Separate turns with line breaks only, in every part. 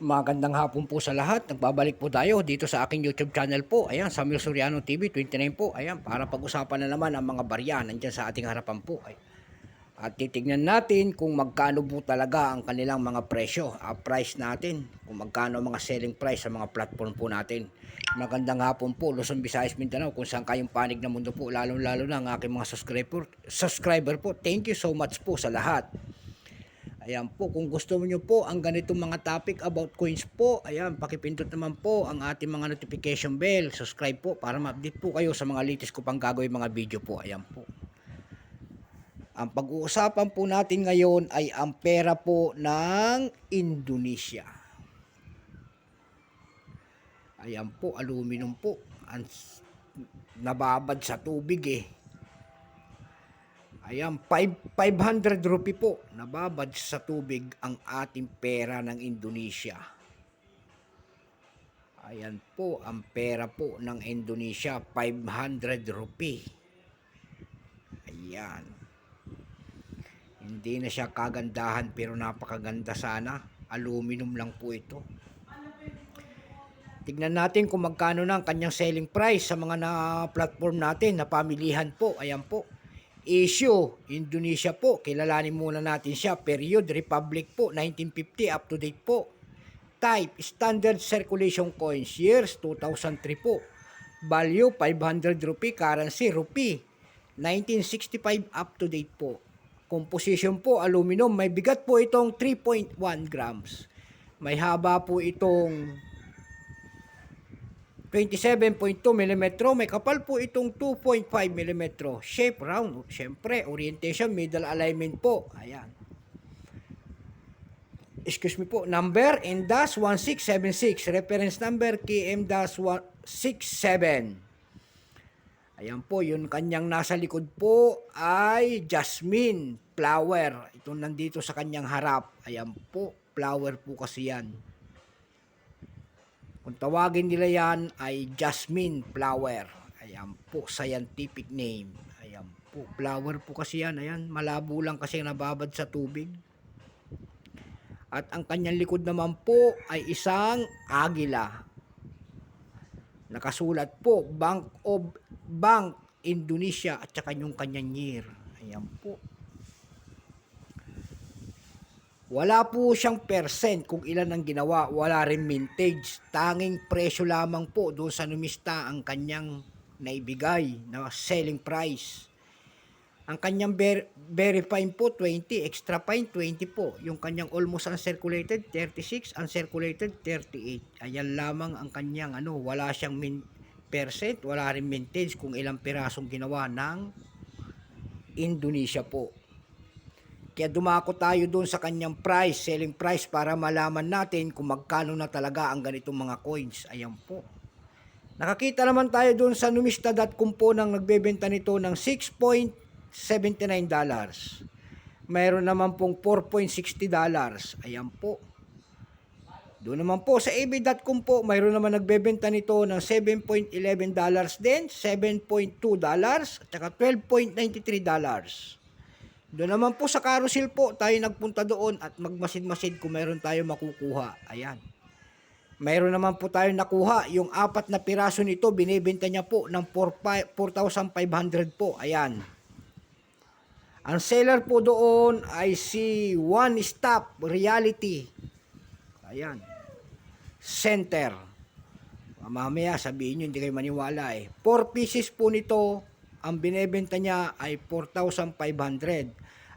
Magandang hapon po sa lahat. Nagbabalik po tayo dito sa aking YouTube channel po. Ayan, Samuel Soriano TV 29 po. Ayan, para pag-usapan na naman ang mga barya nandyan sa ating harapan po. Ay. At titignan natin kung magkano po talaga ang kanilang mga presyo, uh, price natin, kung magkano ang mga selling price sa mga platform po natin. Magandang hapon po, Luzon, Visayas, Mindanao, kung saan kayong panig na mundo po, lalo-lalo na ang aking mga subscriber, subscriber po. Thank you so much po sa lahat. Ayan po, kung gusto niyo po ang ganitong mga topic about coins po, ayan, pakipindot naman po ang ating mga notification bell, subscribe po para ma-update po kayo sa mga latest ko pang gagawin mga video po. Ayan po. Ang pag-uusapan po natin ngayon ay ang pera po ng Indonesia. Ayan po, aluminum po. Ang nababad sa tubig eh. Ayan, five- 500 rupee po. Nababad sa tubig ang ating pera ng Indonesia. Ayan po, ang pera po ng Indonesia, 500 rupee. Ayan. Hindi na siya kagandahan pero napakaganda sana. Aluminum lang po ito. Tignan natin kung magkano na ang kanyang selling price sa mga na platform natin na pamilihan po. Ayan po. Issue, Indonesia po. Kilalanin muna natin siya. Period, Republic po, 1950, up to date po. Type, Standard Circulation Coins, years 2003 po. Value, 500 rupee. Currency, rupee. 1965 up to date po. Composition po, aluminum. May bigat po itong 3.1 grams. May haba po itong 27.2 mm. May kapal po itong 2.5 mm. Shape round. Siyempre, orientation, middle alignment po. Ayan. Excuse me po. Number NDAS1676. Reference number KM-167. Ayan po, yun kanyang nasa likod po ay jasmine flower. Ito nandito sa kanyang harap. Ayan po, flower po kasi yan. Kung tawagin nila yan ay jasmine flower. Ayan po, scientific name. Ayan po, flower po kasi yan. Ayan, malabo lang kasi nababad sa tubig. At ang kanyang likod naman po ay isang agila. Nakasulat po, Bank of Bank Indonesia at saka yung kanyang year. Ayan po. Wala po siyang percent kung ilan ang ginawa. Wala rin mintage. Tanging presyo lamang po doon sa numista ang kanyang naibigay na selling price. Ang kanyang ver- very fine po, 20. Extra fine, 20 po. Yung kanyang almost uncirculated, 36. Uncirculated, 38. Ayan lamang ang kanyang ano, wala siyang min percent, wala rin mintage kung ilang pirasong ginawa ng Indonesia po. Kaya dumako tayo doon sa kanyang price, selling price para malaman natin kung magkano na talaga ang ganitong mga coins. Ayan po. Nakakita naman tayo doon sa numista.com po nang nagbebenta nito ng 6.79 dollars. Mayroon naman pong 4.60 dollars. Ayan po. Doon naman po sa ab.com po, mayroon naman nagbebenta nito ng 7.11 dollars din, 7.2 dollars, at saka 12.93 dollars. Doon naman po sa carousel po, tayo nagpunta doon at magmasid-masid kung mayroon tayo makukuha. Ayan. Mayroon naman po tayo nakuha. Yung apat na piraso nito, binibenta niya po ng 4 4,500 po. Ayan. Ang seller po doon ay si One Stop Reality. Ayan. Center. Mamaya sabihin nyo, hindi kayo maniwala eh. 4 pieces po nito, ang binebenta niya ay 4,500.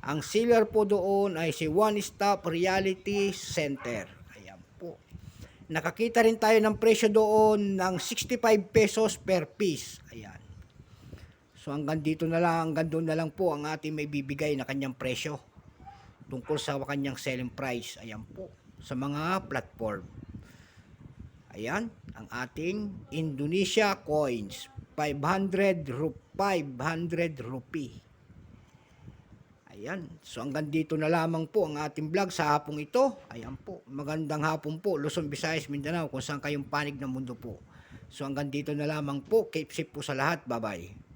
Ang seller po doon ay si One Stop Reality Center. Ayan po. Nakakita rin tayo ng presyo doon ng 65 pesos per piece. Ayan. So hanggang dito na lang, hanggang doon na lang po ang ating may bibigay na kanyang presyo tungkol sa kanyang selling price. Ayan po. Sa mga platform. Ayan, ang ating Indonesia coins. 500 ru 500 rupee. Ayan. So hanggang dito na lamang po ang ating vlog sa hapong ito. Ayan po. Magandang hapon po. Luzon, Visayas, Mindanao. Kung saan kayong panig ng mundo po. So hanggang dito na lamang po. Keep safe po sa lahat. Bye-bye.